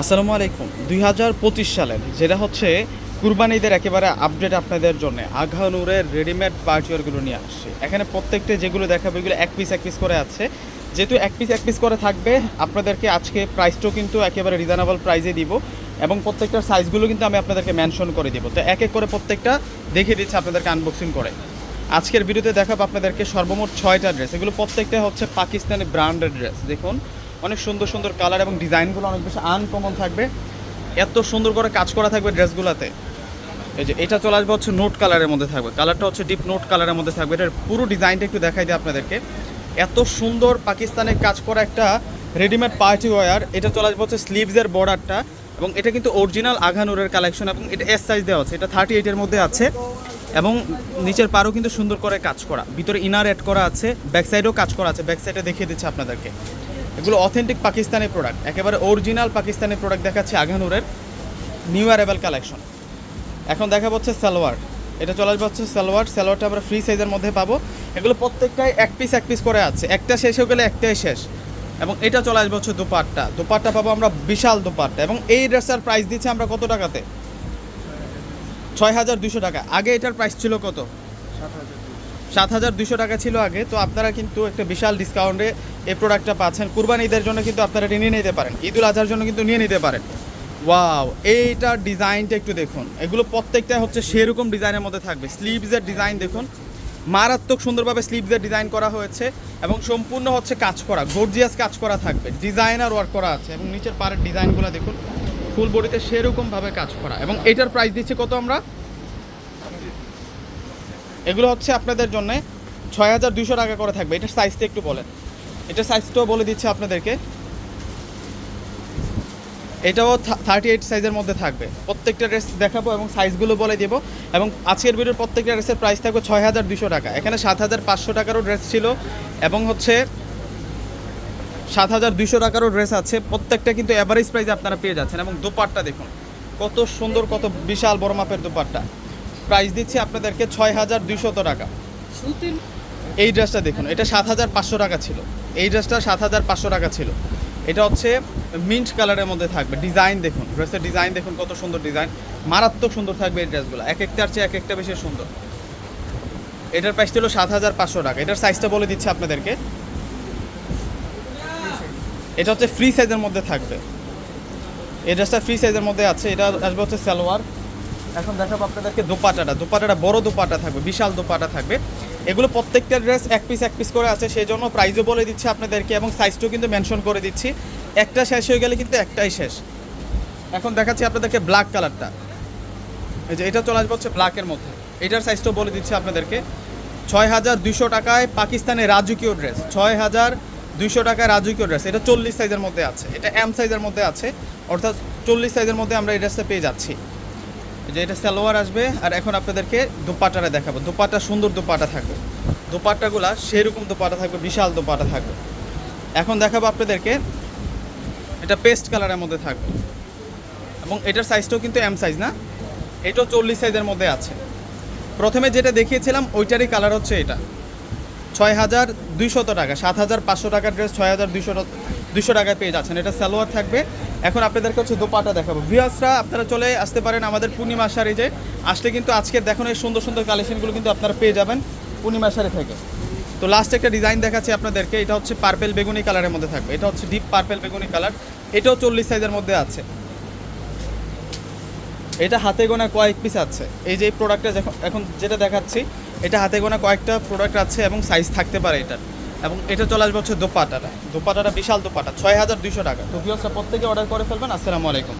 আসসালামু আলাইকুম। দুই হাজার পঁচিশ সালের যেটা হচ্ছে কুরবানি ঈদের একেবারে আপডেট আপনাদের জন্য। আঘানুরের রেডিমেড পার্টিওয়ারগুলো নিয়ে আসছে। এখানে প্রত্যেকটা যেগুলো দেখাবে, এগুলো এক পিস এক পিস করে আছে। যেহেতু এক পিস এক পিস করে থাকবে, আপনাদেরকে আজকে প্রাইসটাও কিন্তু একেবারে রিজনেবল প্রাইসে দিব এবং প্রত্যেকটার সাইজগুলো কিন্তু আমি আপনাদেরকে মেনশন করে দিব। তো এক এক করে প্রত্যেকটা দেখিয়ে দিচ্ছি আপনাদেরকে আনবক্সিং করে। আজকের ভিডিওতে দেখাবো আপনাদেরকে সর্বমোট ছয়টা ড্রেস এগুলো প্রত্যেকটা হচ্ছে পাকিস্তানি ব্র্যান্ডেড ড্রেস দেখুন অনেক সুন্দর সুন্দর কালার এবং ডিজাইনগুলো অনেক বেশি আনকমন থাকবে। এত সুন্দর করে কাজ করা থাকবে ড্রেসগুলোতে এই যে, এটা চলে আসবে হচ্ছে নোট কালারের মধ্যে থাকবে। কালারটা হচ্ছে ডিপ নোট কালারের মধ্যে থাকবে। এটার পুরো ডিজাইনটা একটু দেখাই দিই আপনাদেরকে। এত সুন্দর পাকিস্তানে কাজ করা একটা রেডিমেড পার্টি ওয়ার এটা চলে আসবে হচ্ছে স্লিভসের বর্ডারটা এবং এটা কিন্তু অরিজিনাল আঘানুরের কালেকশন এবং এটা এস সাইজ দেওয়া আছে। এটা থার্টি এইটের মধ্যে আছে এবং নিচের পারও কিন্তু সুন্দর করে কাজ করা। ভিতরে ইনার অ্যাড করা আছে ব্যাক সাইডেও কাজ করা আছে। ব্যাক সাইডে দেখিয়ে দিচ্ছে আপনাদেরকে। এগুলো অথেন্টিক পাকিস্তানি প্রোডাক্ট একেবারে অরিজিনাল পাকিস্তানি প্রোডাক্ট দেখাচ্ছে আঘানুরের নিউ অ্যারেবেল কালেকশন এখন দেখা হচ্ছে সালোয়ার। এটা চলে আসবে হচ্ছে সালোয়ার। সালোয়ারটা আমরা ফ্রি সাইজের মধ্যে পাবো। এগুলো প্রত্যেকটাই এক পিস এক পিস করে আছে। একটা শেষ হয়ে গেলে একটাই শেষ। এবং এটা চলে আসবে হচ্ছে দুপাট্টা। দুপাট্টা পাবো আমরা বিশাল দুপাট্টা। এবং এই ড্রেসটার প্রাইস দিচ্ছি আমরা কত টাকাতে? ছয় হাজার দুশো টাকা। আগে এটার প্রাইস ছিল কত? সাত হাজার দুশো টাকা ছিল আগে, তো আপনারা কিন্তু একটা বিশাল ডিসকাউন্টে এই প্রোডাক্টটা পাচ্ছেন। কুরবানি ঈদের জন্য কিন্তু আপনারা এটা নিয়ে নিতে পারেন। ঈদুল আজহার জন্য কিন্তু নিয়ে নিতে পারেন। ওয়াও এইটার ডিজাইনটা একটু দেখুন। এগুলো প্রত্যেকটা হচ্ছে সেরকম ডিজাইনের মধ্যে থাকবে। স্লিভসের ডিজাইন দেখুন। মারাত্মক সুন্দরভাবে স্লিভসের ডিজাইন করা হয়েছে এবং সম্পূর্ণ হচ্ছে কাজ করা গর্জিয়াস কাজ করা থাকবে। ডিজাইনার ওয়ার্ক করা আছে এবং নিচের পাড়ের ডিজাইনগুলো দেখুন। ফুল বডিতে সেরকমভাবে কাজ করা। এবং এটার প্রাইস দিচ্ছি কত আমরা? এগুলো হচ্ছে আপনাদের জন্য ছয় হাজার দুশো টাকা করে থাকবে। এটার সাইজটা একটু বলেন। এটার সাইজটাও বলে দিচ্ছে আপনাদেরকে। এটাও থার্টি এইট সাইজের মধ্যে থাকবে। প্রত্যেকটা ড্রেস দেখাবো এবং সাইজগুলো বলে দেবো। এবং আজকের ভিডিওর প্রত্যেকটা ড্রেসের প্রাইস থাকবে ছয় হাজার দুশো টাকা। এখানে সাত হাজার পাঁচশো টাকারও ড্রেস ছিল এবং হচ্ছে সাত হাজার দুশো টাকারও ড্রেস আছে। প্রত্যেকটা কিন্তু অ্যাভারেজ প্রাইসে আপনারা পেয়ে যাচ্ছেন। এবং দুপাট্টা দেখুন, কত সুন্দর, কত বিশাল বড় মাপের দুপাট্টা। প্রাইস দিচ্ছি আপনাদেরকে ছয় হাজার দুইশত টাকা। এই ড্রেসটা দেখুন, এটা সাত হাজার পাঁচশো টাকা ছিল। এই ড্রেসটা সাত হাজার পাঁচশো টাকা ছিল। এটা হচ্ছে মিন্ট কালারের মধ্যে থাকবে। ডিজাইন দেখুন, ড্রেসের ডিজাইন দেখুন, কত সুন্দর ডিজাইন। মারাত্মক সুন্দর থাকবে এই ড্রেসগুলো। এক একটার চেয়ে এক একটা বেশি সুন্দর। এটার প্রাইস ছিল সাত হাজার পাঁচশো টাকা। এটার সাইজটা বলে দিচ্ছি আপনাদেরকে। এটা হচ্ছে ফ্রি সাইজের মধ্যে থাকবে। এই ড্রেসটা ফ্রি সাইজের মধ্যে আছে। এটা আসবে হচ্ছে সালোয়ার। এখন দেখাবো আপনাদেরকে দোপাটাটা। দোপাটাটা, বড় দোপাটা থাকবে, বিশাল দোপাটা থাকবে। এগুলো প্রত্যেকটা ড্রেস এক পিস এক পিস করে আছে সেই জন্য প্রাইজও বলে দিচ্ছি আপনাদেরকে এবং সাইজটাও কিন্তু মেনশন করে দিচ্ছি। একটা শেষ হয়ে গেলে কিন্তু একটাই শেষ। এখন দেখাচ্ছি আপনাদেরকে ব্ল্যাক কালারটা এই যে এটা চলে আসবে হচ্ছে ব্ল্যাকের মধ্যে। এটার সাইজটাও বলে দিচ্ছি আপনাদেরকে। ছয় হাজার দুইশো টাকায় পাকিস্তানের রাজকীয় ড্রেস ছয় হাজার দুইশো টাকায় রাজকীয় ড্রেস এটা চল্লিশ সাইজের মধ্যে আছে। এটা এম সাইজের মধ্যে আছে। অর্থাৎ চল্লিশ সাইজের মধ্যে আমরা এই ড্রেসটা পেয়ে যাচ্ছি। যে এটা সালোয়ার আসবে, আর এখন আপনাদেরকে দোপাটাটা দেখাবো। দোপাটা, সুন্দর দোপাটা থাকবে। দোপাট্টাগুলা সেরকম দোপাটা থাকবে, বিশাল দোপাটা থাকবে। এখন দেখাবো আপনাদেরকে, এটা পেস্ট কালারের মধ্যে থাকবে। এবং এটার সাইজটাও কিন্তু এম সাইজ না? এটাও চল্লিশ সাইজের মধ্যে আছে। প্রথমে যেটা দেখিয়েছিলাম, ওইটারই কালার হচ্ছে এটা। ছয় হাজার দুইশত টাকা সাত হাজার পাঁচশো টাকার ড্রেস ছয় হাজার দুইশো দুইশো টাকায় পেয়ে যাচ্ছেন। এটা সালোয়ার থাকবে এখন আপনাদেরকে হচ্ছে দোপাটা দেখাবো। ভিউয়ার্সরা, আপনারা চলে আসতে পারেন আমাদের পূর্ণিমা শাড়ি যে। আসলে কিন্তু আজকের দেখুন এই সুন্দর সুন্দর কালেকশনগুলো কিন্তু আপনারা পেয়ে যাবেন পূর্ণিমা শাড়ি থেকে। তো লাস্ট একটা ডিজাইন দেখাচ্ছি আপনাদেরকে, এটা হচ্ছে পার্পেল বেগুনি কালারের মধ্যে থাকবে। এটা হচ্ছে ডিপ পার্পেল বেগুনি কালার এটাও চল্লিশ সাইজের মধ্যে আছে। এটা হাতে গোনা কয়েক পিস আছে। এই যে প্রোডাক্টটা এখন যেটা দেখাচ্ছি, এটা হাতে গোনা কয়েকটা প্রোডাক্ট আছে এবং সাইজ থাকতে পারে এটার। এবং এটা চলে আসবে হচ্ছে দোপাটাটা। দোপাটাটা বিশাল দোপাটা, ছয় হাজার দুইশো টাকা। তো ভিউসরা প্রত্যেকে অর্ডার করে ফেলবেন। আসসালামু আলাইকুম।